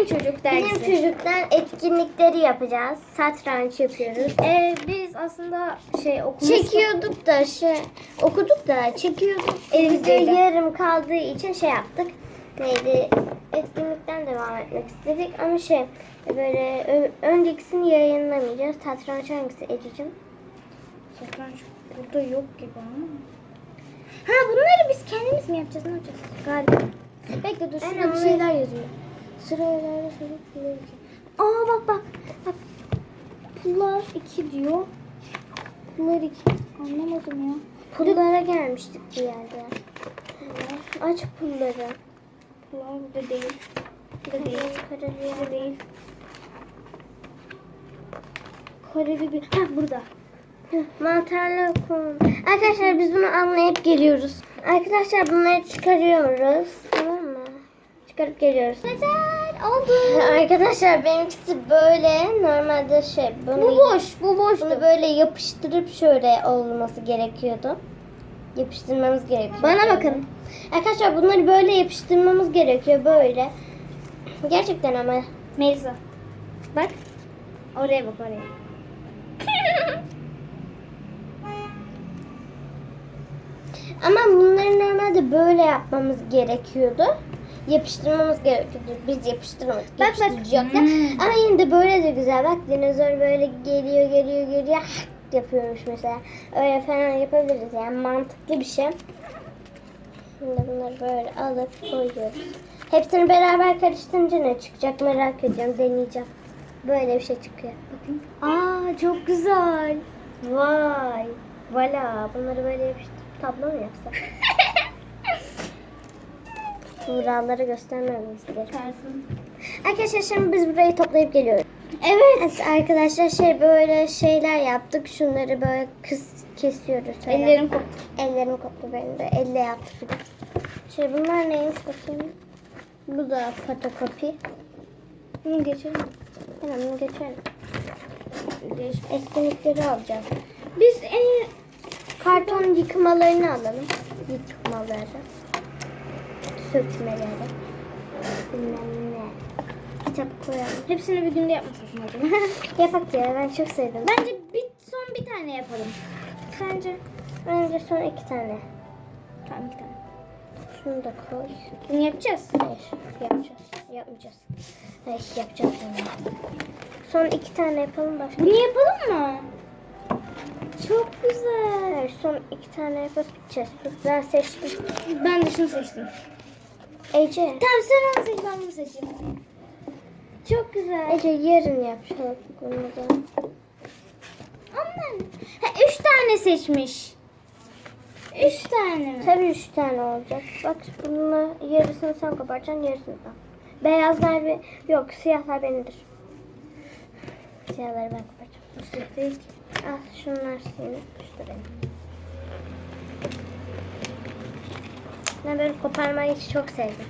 Bilim Çocuk dergisi. Bilim çocuklar etkinlikleri yapacağız. Satranç yapıyoruz. Ee, biz aslında şey okumuş. Çekiyorduk da şey okuduk da çekiyorduk. Elimizde yarım kaldığı için şey yaptık. Neydi? Etkinlikten devam etmek istedik ama şey böyle öncekisini yayınlamayacağız. Satranç hangisi Ececiğim? Satranç burada yok gibi ama. Ha bunları biz kendimiz mi yapacağız? Ne yapacağız? Galiba. Bekle dur şurada bir şeyler yazıyor. Sırayla sırayla pullar. Aa bak bak. Bak. Pullar iki diyor. Pullar iki. Anlamadım ya. Pullara gelmiştik bir yerde. Pullar. Aç pulları. Pullar burada değil. Burada değil. Burada değil. Kareli bir... Ha burada. Mantarlı kum. Arkadaşlar biz bunu anlayıp geliyoruz. Arkadaşlar bunları çıkarıyoruz. Tamam mı? Çıkarıp geliyoruz. Güzel oldu. Arkadaşlar benimkisi böyle. Normalde şey bunu, Bu boş. Bu boştu. bunu böyle yapıştırıp şöyle olması gerekiyordu. Yapıştırmamız gerekiyor. Bana bakın. Arkadaşlar bunları böyle yapıştırmamız gerekiyor böyle. Gerçekten ama. Melisa. Bak. Oraya bak oraya. Ama bunları normalde böyle yapmamız gerekiyordu. Yapıştırmamız gerekiyordu. Biz yapıştırmadık. Bak, bak. Hmm. Ama yine de böyle de güzel. Bak dinozor böyle geliyor geliyor geliyor yapıyormuş mesela. Öyle falan yapabiliriz yani mantıklı bir şey. Şimdi bunları böyle alıp koyuyoruz. Hepsini beraber karıştırınca ne çıkacak merak ediyorum. Deneyeceğim. Böyle bir şey çıkıyor. Bakın. Aa çok güzel. Vay. Vala. Bunları böyle yapıştırıp tablo mu yapsak? Buraları göstermemiz gerekiyor. Kalsın. Arkadaşlar şimdi biz burayı toplayıp geliyoruz. Evet. Evet arkadaşlar şey böyle şeyler yaptık. Şunları böyle kıs kesiyoruz. falan. Ellerim koptu. Ellerim koptu benim de. Elle yaptık. Şey bunlar neymiş bakayım. Bu da fotokopi. Bunu geçelim. Tamam bunu geçelim. Değişik. Etkinlikleri alacağız. Biz en Karton yıkmalarını alalım. Yıkmaları. Sökmeleri. Bilmem ne. Kitap koyalım. hepsini bir günde yapmasak mı acaba? Yapak ya ben çok sevdim. Bence bir son bir tane yapalım. Sence? Önce son iki tane. Tamam bir tane. Şunu da koy. Bunu yapacağız. Hayır yapacağız. Yapmayacağız. Hayır yapacağız onu. Son iki tane yapalım başka. Bunu yapalım mı? Çok güzel. Son iki tane yapıp biteceğiz. Dur, Ben seçtim. Ben de şunu seçtim. Ece. Tamam sen onu seç ben bunu seçeyim. Çok güzel. Ece yarın yapacağız bunu da. Aman. Ha, üç tane seçmiş. Üç tane mi? Tabii üç tane olacak. Bak bununla yarısını sen koparacaksın yarısını ben. Beyazlar bir... Yok siyahlar benimdir. Siyahları ben koparacağım. Bu siyah değil ki. Al şunlar senin. Şu da benim. Ben böyle koparmayı çok sevdim.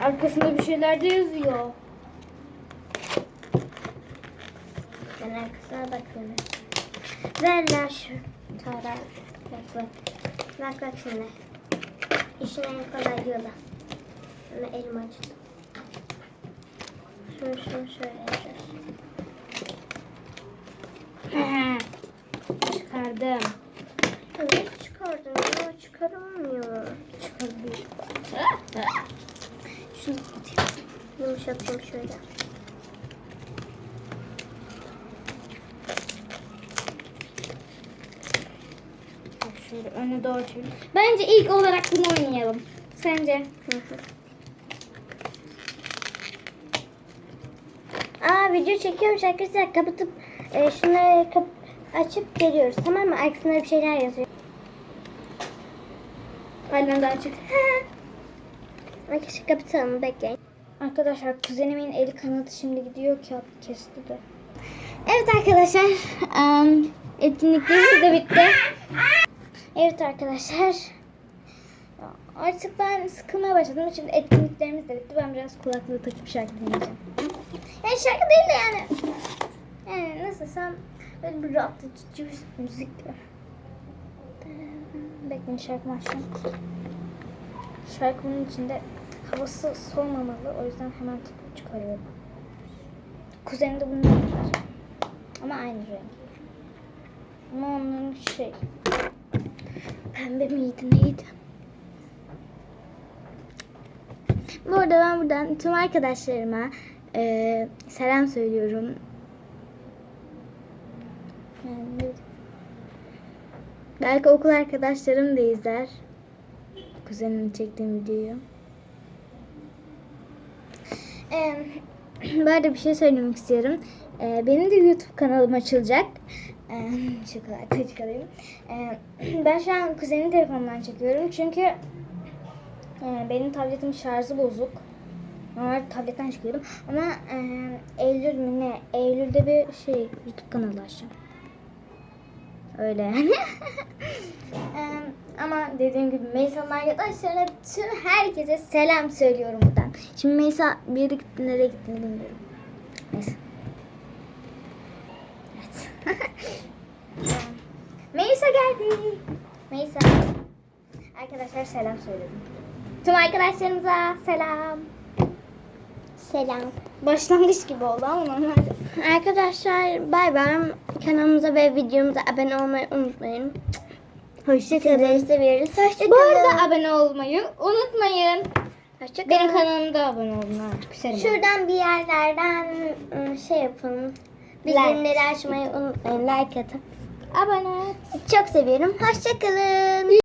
Arkasında bir şeyler de yazıyor. Ben arkasına bakıyorum. Ver lan şu tarağı. Bak bak. Bak bak şimdi. İşin en kolay yolu. Ama elim acıdı. Şunu şunu şöyle yapacağız. Çıkardım. Evet çıkardım ya çıkaramıyor. Çıkardım. Şunu atayım. Yumuşatayım şöyle. Bak Şöyle öne doğru çevir. Bence ilk olarak bunu oynayalım. Sence? Hı hı. Aa video çekiyormuş arkadaşlar kapatıp e, şunları kap açıp geliyoruz tamam mı? Arkasında bir şeyler yazıyor. Aynen daha açık. Arkadaşlar kapatalım bekleyin. Arkadaşlar kuzenimin eli kanadı şimdi gidiyor kağıt kesti de. Evet arkadaşlar em, etkinliklerimiz de bitti. Evet arkadaşlar. Artık ben sıkılmaya başladım. Şimdi etkinliklerimiz de bitti. Ben biraz kulaklığı takıp şarkı dinleyeceğim. Yani şarkı değil de yani. Yani nasılsam böyle bir rahatlatıcı bir müzik var. Bekleyin şarkımı açacağım. Şarkımın içinde havası soğumamalı. O yüzden hemen topu çıkarıyorum. Kuzenimde bunlar var. Ama aynı renk. Ama onların şey... Pembe miydi neydi? Bu arada ben buradan tüm arkadaşlarıma eee, selam söylüyorum. Yani, belki okul arkadaşlarım da izler. Kuzenim çektiğim videoyu. Bu arada bir şey söylemek istiyorum. Eee, benim de YouTube kanalım açılacak. Eee, şu kadar. Eee, ben şu an kuzenin telefonundan çekiyorum. Çünkü eee, benim tabletim şarjı bozuk. Normal tabletten çıkıyorum. Ama eee, Eylül mü ne? Eylül'de bir şey YouTube kanalı açacağım. Öyle yani. Ama dediğim gibi Meysa'nın arkadaşlarına tüm herkese selam söylüyorum buradan. Şimdi Meysa bir yere gitti nereye gittiğini bilmiyorum. Neyse. Evet. Meysa geldi. Meysa. Arkadaşlar selam söyledim. Tüm arkadaşlarımıza selam. Selam. Başlangıç gibi oldu ama normalde. Arkadaşlar bay bay. Kanalımıza ve videomuza abone olmayı unutmayın. Hoşçakalın. Seviyoruz. Hoşçakalın. Bu arada abone olmayı unutmayın. Hoşçakalın. Benim kanalımda abone olun artık. Küserim. Şuradan bir yerlerden ıı, şey yapın. Bildirimleri açmayı unutmayın. Like atın. Abone. Çok seviyorum. Hoşçakalın.